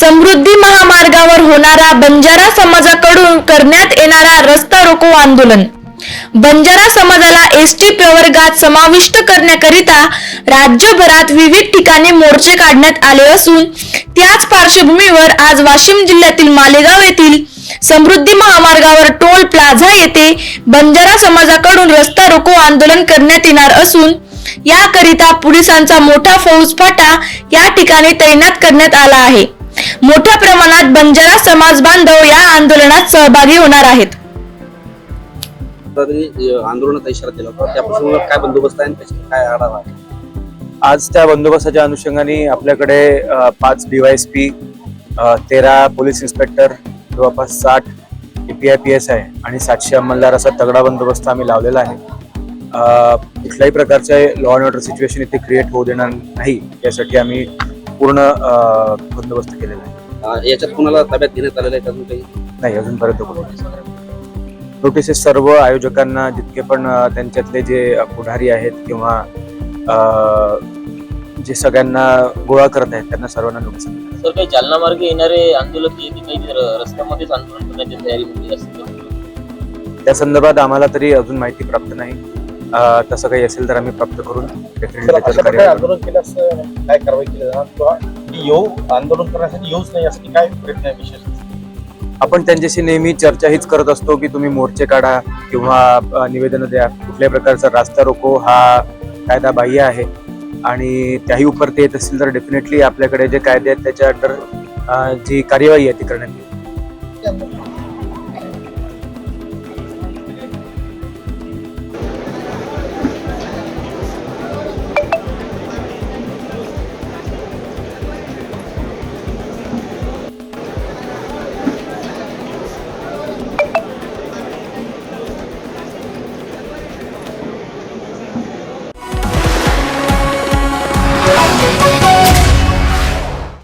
समृद्धी महामार्गावर होणारा बंजारा समाजाकडून करण्यात येणारा रस्ता रोको आंदोलन. बंजारा समाजाला एस टी प्रवर्गात समाविष्ट करण्याकरिता राज्यभरात विविध ठिकाणी मोर्चे काढण्यात आले असून त्याच पार्श्वभूमीवर आज वाशिम जिल्ह्यातील मालेगाव येथील समृद्धी महामार्गावर टोल प्लाझा येथे बंजारा समाजाकडून रस्ता रोको आंदोलन करण्यात येणार असून याकरिता पोलिसांचा मोठा फौजफाटा या ठिकाणी तैनात करण्यात आला आहे. मोठ्या प्रमाणात बंजारा समाज बांधव या आंदोलनात सहभागी होणार आहेत. आंदोलनाचा इशारा दिला होता त्यापासून काय बंदोबस्त आहे आणि त्याच्यात काय आढावा आहे? आज त्या बंदोबस्ताच्या अनुषंगाने आपल्याकडे पाच डीवायएसपी तेरा पोलीस इन्स्पेक्टर जवळपास साठ पी आय पी एस आहे आणि सातशे अंमलदार असा तगडा बंदोबस्त आम्ही लावलेला आहे. कुठल्याही प्रकारचे लॉ अँड ऑर्डर सिच्युएशन इथे क्रिएट होऊ देणार नाही यासाठी आम्ही पूर्ण बंदोबस्त केलेला आहे. याच्यात कोणाला ताब्यात घेण्यात आलेलं आहे का अजून काही? नाही अजूनपर्यंत कोणी नोटिसेस सर्व आयोजकांना जितके पण त्यांच्यातले जे पुढारी आहेत किंवा जे सगळ्यांना गोळा करत आहेत त्यांना सर्वांना नोटीस सर काही जालना मार्गे येणारे आंदोलक काही रस्त्यामध्येच आंदोलन करण्याची तयारी असते त्या संदर्भात आम्हाला तरी अजून माहिती प्राप्त नाही. तसं काही असेल तर आम्ही प्राप्त करून. आंदोलन केल्यास काय कारवाई केली जाणार? किंवा येऊ आंदोलन करण्यासाठी येऊच नाही यासाठी काय प्रयत्न विशेष? आपण त्यांच्याशी नेहमी चर्चा हीच करत असतो की तुम्ही मोर्चे काढा किंवा निवेदनं द्या. कुठल्याही प्रकारचा रास्ता रोको हा कायदा बाह्य आहे. आणि त्याही उपर ते येत असतील तर डेफिनेटली आपल्याकडे जे कायदे आहेत त्याच्या अंडर जी कार्यवाही आहे ती करण्यात येईल.